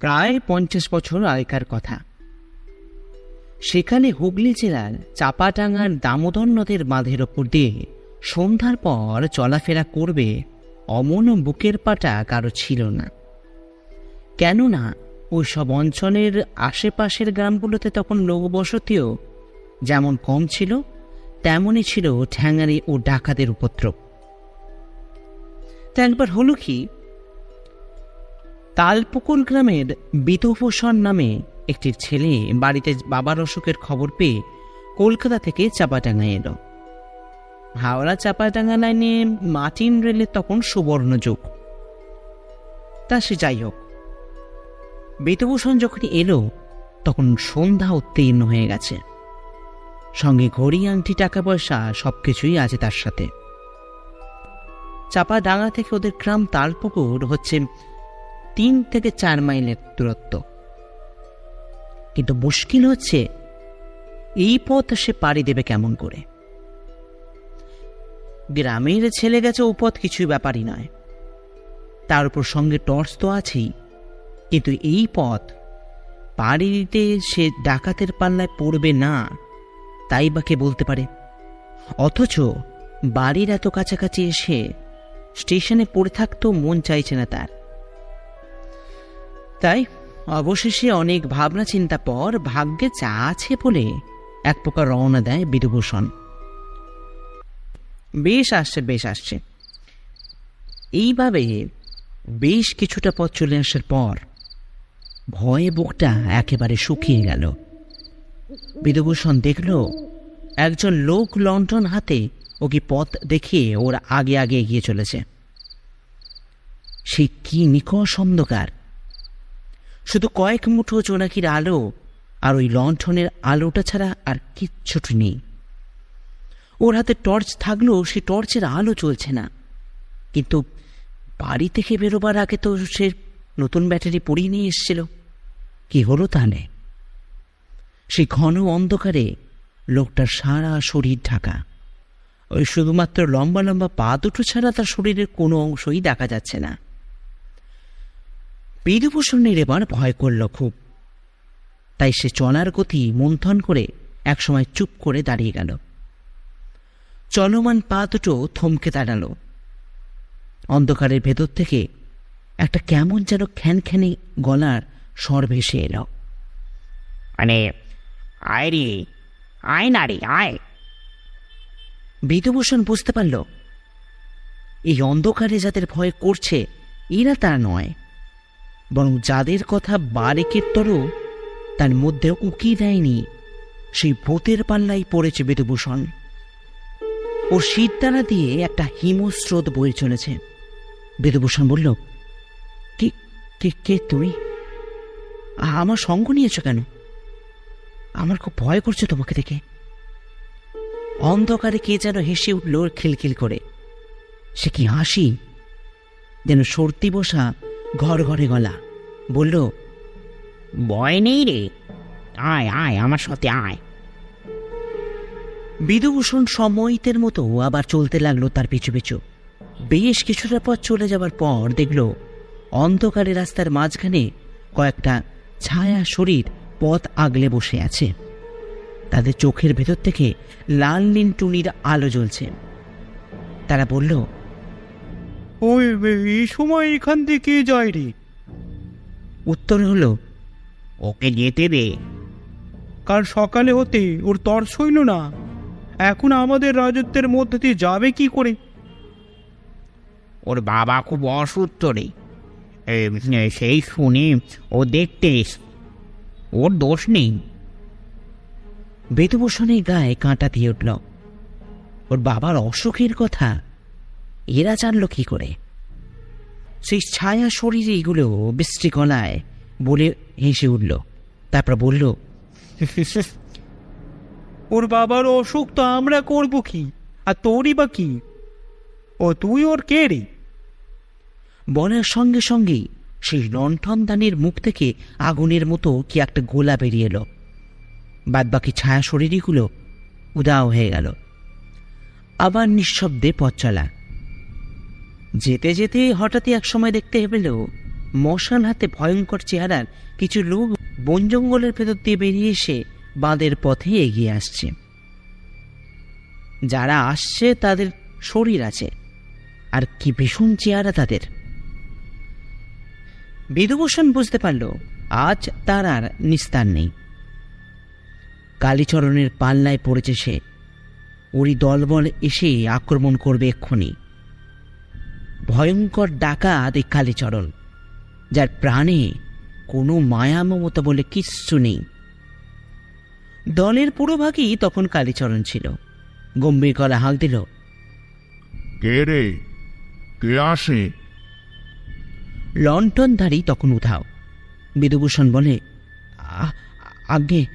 প্রায় পঞ্চাশ বছর আগেকার কথা। সেখানে হুগলি জেলার চাপাটাঙ্গার দামোদর নদের বাঁধের ওপর দিয়ে সন্ধ্যার পর চলাফেরা করবে অমন বুকের পাটা কারও ছিল না। কেননা ওই সব অঞ্চলের আশেপাশের গ্রামগুলোতে তখন লোকবসতিও যেমন কম ছিল, তেমনই ছিল ঠ্যাঙারি ও ডাকাতের উপদ্রব। তা একবার হলো কি? তালপুকুর গ্রামের বিতভূষণ নামে একটি ছেলে বাড়িতে বাবার অসুখের খবর পেয়ে কলকাতা থেকে চাপাটাঙ্গা এলো। হাওড়া চাপাটাঙ্গা লাইনে মাটিন রেলের তখন সুবর্ণ যুগ। তা সে যাই হোক। বিতভূষণ যখন এলো, তখন সন্ধ্যা উত্তীর্ণ হয়ে গেছে। সঙ্গে ঘড়ি, আংটি টাকা পয়সা সবকিছুই আছে তার সাথে। চাপা ডাঙা থেকে ওদের গ্রাম তালপুকুর হচ্ছে তিন থেকে চার মাইলের দূরত্ব। কিন্তু মুশকিল হচ্ছে, এই পথ সে পাড়ি দেবে কেমন করে? গ্রামের ছেলে গেছে ও পথ কিছুই ব্যাপারই নয়। তার উপর সঙ্গে টর্চ তো আছেই, কিন্তু এই পথ পাড়ি দিতে সে ডাকাতের পাল্লায় পড়বে না। তাই বা কে বলতে পারে? অথচ বাড়ির এত কাছাকাছি এসে স্টেশনে পড়ে থাকতেও মন চাইছে না তার। তাই অবশেষে অনেক ভাবনা চিন্তা পর ভাগ্যে চা আছে বলে এক প্রকার রওনা দেয় বিধুভূষণ বেশ আসছে বেশ আসছে। এইভাবে বেশ কিছুটা পথ চলে আসার পর ভয়ে বুকটা একেবারে শুকিয়ে গেল। বিদুভূষণ দেখল, একজন লোক লন্ঠন হাতে ওকে পথ দেখিয়ে ওর আগে আগে এগিয়ে চলেছে। সে কি নিকষ অন্ধকার। শুধু কয়েক মুঠো জোনাকির আলো আর ওই লণ্ঠনের আলোটা ছাড়া আর কিচ্ছুটি নেই। ওর হাতে টর্চ থাকলেও সে টর্চের আলো চলছে না। কিন্তু বাড়ি থেকে বেরোবার আগে তো সে নতুন ব্যাটারি পরিয়ে নিয়ে এসেছিল। কি হলো তাহলে? সেই ঘন অন্ধকারে লোকটার সারা শরীর ঢাকা। ওই শুধুমাত্র লম্বা লম্বা পা দুটো ছাড়া তার শরীরের কোনো অংশই দেখা যাচ্ছে না। বিধুভূষণের এবার ভয় করল খুব। তাই সে চলার গতি মন্থন করে একসময় চুপ করে দাঁড়িয়ে গেল। চলমান পা দুটো থমকে দাঁড়াল। অন্ধকারের ভেতর থেকে একটা কেমন যেন খ্যানখ্যানে গলার স্বর ভেসে এলো। মানে আয় রে আয় না রে, আয়। বিধুভূষণ বুঝতে পারল, এই অন্ধকারে যাদের ভয় করছে, এরা তা নয়। বরং যাদের কথা বারেকের তরও তার মধ্যে উকি দেয়নি, সেই ভূতের পাল্লাই পড়েছে বিধুভূষণ ও শীতদানা দিয়ে একটা হিমস্রোত বয়ে চলেছে। বিধুভূষণ বলল কে কে তুমি? আমার সঙ্গ নিয়েছ কেন? আমার খুব ভয় করছে তোমাকে দেখে। অন্ধকারে কে যেন হেসে উঠল খিলখিল করে। সে কি হাসি? যেন সর্তি বসা ঘর ঘরে গলা। বলল, ভয় নেই রে। আয় আয়, আমার সাথে আয়। বিদুভূষণ সময়তের মতো আবার চলতে লাগল তার পিছু পিছু। বেশ কিছুটা পথ চলে যাবার পর দেখল, অন্ধকারে রাস্তার মাঝখানে কয়েকটা ছায়া শরীর পথ আগলে বসে আছে। তাদের চোখের ভেতর থেকে লাল নীল টুনির আলো জ্বলছে। তারা বলল ওই এই সময় এখান থেকে যায় রে। উত্তর হলো ওকে যেতে দে। কাল সকালে হতে ওর তর্স হইল না। এখন আমাদের রাজত্বের মধ্যে দিয়ে যাবে কি করে? ওর বাবা খুব অসুস্থ রে। এ, সেই শুনে ও দেখতে এস- ওর দোষ নেই। বেদভূষণের গায়ে কাঁটা দিয়ে উঠল। ওর বাবার অসুখের কথা এরা জানল কি করে? সেই ছায়া শরীরে এগুলো বৃষ্টি গলায় বলে হেসে উঠল। তারপর বলল ওর বাবার অসুখ তো আমরা করব কি? আর তোরই বা কি? ও তুই ওর কে রে? বলার সঙ্গে সঙ্গেই সেই লণ্ঠনদানির মুখ থেকে আগুনের মতো কি একটা গোলা বেরিয়ে এলো। বাদবাকি ছায়া শরীরগুলো উদাও হয়ে গেল। আবার নিঃশব্দে পথ চলা। যেতে যেতে হঠাৎই এক সময় দেখতে পেল, মশাল হাতে ভয়ঙ্কর চেহারার কিছু লোক বন জঙ্গলের ভেতর দিয়ে বেরিয়ে এসে বাঁধের পথে এগিয়ে আসছে। যারা আসছে তাদের শরীর আছে, আর কি ভীষণ চেহারা তাদের। বিধুভূষণ বুঝতে পারল, আজ তার আর নিস্তার নেই। কালীচরণের পাল্লায় পড়েছে সে। ওরই দলবল এসে আক্রমণ করবে এক্ষুনি। ভয়ঙ্কর ডাকাত এই কালীচরণ, যার প্রাণে কোনো মায়া মমতা বলে কিচ্ছু নেই। দলের পুরোভাগই তখন কালীচরণ ছিল। গম্ভীর গলা হাল দিল, কে রে? কে আসে? লন্ঠনধারী তখন উধাও। বিধুভূষণ বলে "আ- আজ্ঞে,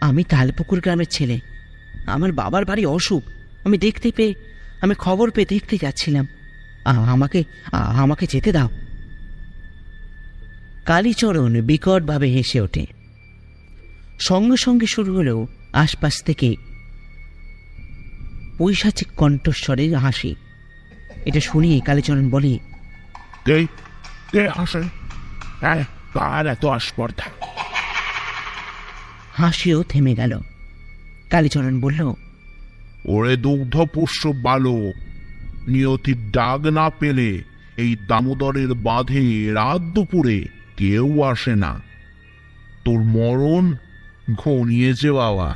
আমি তালপুকুর গ্রামের ছেলে। আমার বাবার বাড়ি অসুখ। আমি দেখতে পেয়ে, আমি খবর পেয়ে দেখতে যাচ্ছিলাম। আমাকে আমাকে যেতে দাও। কালীচরণ বিকটভাবে হেসে ওঠে। সঙ্গে সঙ্গে শুরু হলো আশপাশ থেকে পৈশাচিক কণ্ঠস্বরে হাসি। এটা শুনিয়ে কালীচরণ বলে হ্যাঁ কার এত আসপর্ধা হাসিও থেমে গেল কালীচরণ বলল ওরে দুগ্ধ পুষ্য বালক নিয়তির ডাক না পেলে এই দামোদরের বাঁধে রাত দুপুরে কেউ আসে না তোর মরণ ঘনিয়েছে বাবা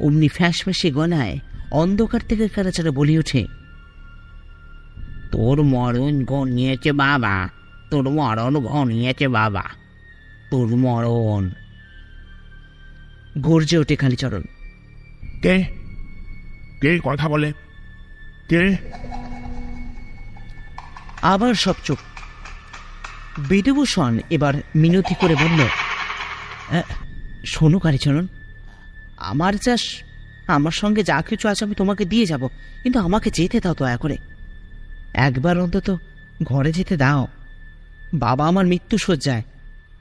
অমনি ফ্যাঁস ফ্যাঁসে গলায় অন্ধকার থেকে কারাচারা বলে ওঠে তোর মরণ ঘনিয়েছে বাবা। তোর মরণ ঘনিয়েছে বাবা। তোর মরণ। গর্জে ওঠে কালীচরণ। কে? কে কথা বলে? কে? আবার সব চুপ। বিধুভূষণ এবার মিনতি করে বলল "আহ, শোনো কালীচরণ আমার চাষ আমার সঙ্গে যা কিছু আছে আমি তোমাকে দিয়ে যাব কিন্তু আমাকে যেতে দাও দয়া করে। একবার অন্তত ঘরে যেতে দাও। বাবা আমার মৃত্যু সজ্জায়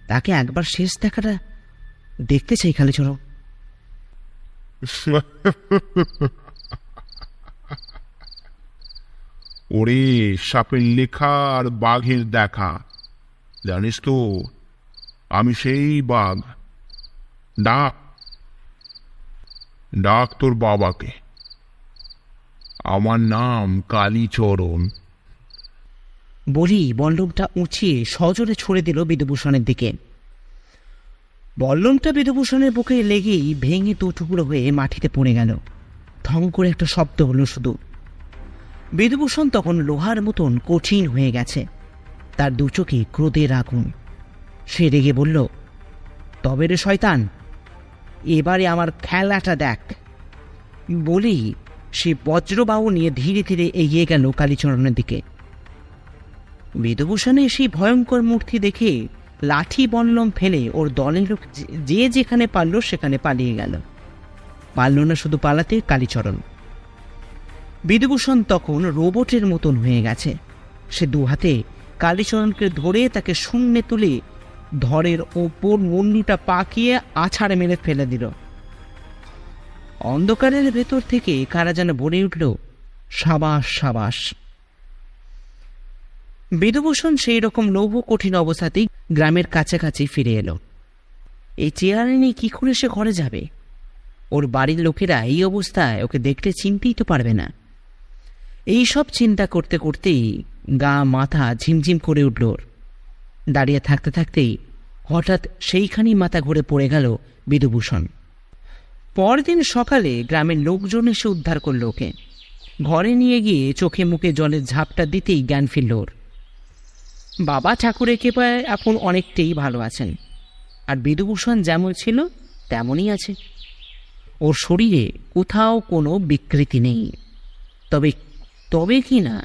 তাকে একবার শেষ দেখাটা দেখতে চাই খালি কালীচরণ ওরে সাপের লেখা আর বাঘের দেখা, জানিস তো, আমি সেই বাঘ। ডাক। ডাক তোর বাবাকে। আমার নাম কালীচরণ। বলি বল্লমটা উঁচিয়ে সজোরে ছুড়ে দিল বিধুভূষণের দিকে। বল্লমটা বিধুভূষণের বুকে লেগেই ভেঙে দু টুকরো হয়ে মাটিতে পড়ে গেল। থং করে একটা শব্দ হলো শুধু। বিধুভূষণ তখন লোহার মতন কঠিন হয়ে গেছে। তার দু চোখে ক্রোধের আগুন সে রেগে বলল, তবে রে শয়তান, এবারে আমার খেলাটা দেখ। বলেই সে বজ্রবাহু নিয়ে ধীরে ধীরে এগিয়ে গেল কালীচরণের দিকে। বেদভূষণের সেই ভয়ঙ্কর মূর্তি দেখে লাঠি বল্লম ফেলে ওর দলের লোক যে- যেখানে পারল সেখানে পালিয়ে গেল। পারল না শুধু পালাতে, কালীচরণ। বিদুভূষণ তখন রোবটের মতন হয়ে গেছে। সে দু হাতে কালীচরণকে ধরে তাকে শূন্যে তুলে ধরের ওপর মুন্ডুটা পাকিয়ে আছাড় মেরে ফেলে দিল। অন্ধকারের ভেতর থেকে কারা যেন বলে উঠল, সাবাস সাবাস। বেদভূষণ সেই রকম লৌহ কঠিন অবস্থাতেই গ্রামের কাছাকাছি ফিরে এলো। এই চেয়ারে নিয়ে কি করে সে ঘরে যাবে? ওর বাড়ির লোকেরা এই অবস্থায় ওকে দেখলে চিনতেই তো পারবে না। এই সব চিন্তা করতে করতেই গা মাথা ঝিমঝিম করে উঠল ওর। দাঁড়িয়ে থাকতে থাকতেই হঠাৎ সেইখানেই মাথা ঘুরে পড়ে গেল বিধুভূষণ পরদিন সকালে গ্রামের লোকজন এসে উদ্ধার করল ওকে। ঘরে নিয়ে গিয়ে চোখে মুখে জলের ঝাপটা দিতেই জ্ঞান ফিরল ওর। বাবা ঠাকুরের কৃপায় এখন অনেকটাই ভালো আছেন। আর বিধুভূষণ যেমন ছিল, তেমনই আছে। ওর শরীরে কোথাও কোনো বিকৃতি নেই। তবে তবে কি না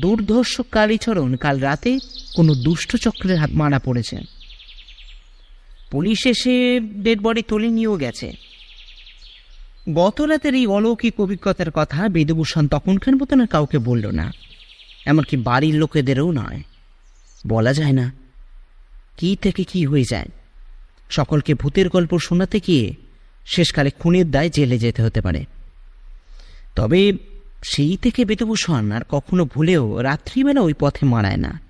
দুর্ধর্ষ কালীচরণ কাল রাতে কোনো দুষ্ট চক্রের হাত মারা পড়েছে। পুলিশ এসে ডেড বডি তুলে নিয়েও গেছে। গত রাতের এই অলৌকিক অভিজ্ঞতার কথা বেদভূষণ তখনকার মতন আর কাউকে বলল না। এমনকি বাড়ির লোকেদেরও নয়। বলা যায় না। কি থেকে কি হয়ে যায়? সকলকে ভূতের গল্প শোনাতে গিয়ে শেষকালে খুনের দায় জেলে যেতে হতে পারে। তবে সেই থেকে বেদভূষণ আর কখনো ভুলেও রাত্রিবেলা ওই পথে মারায় না।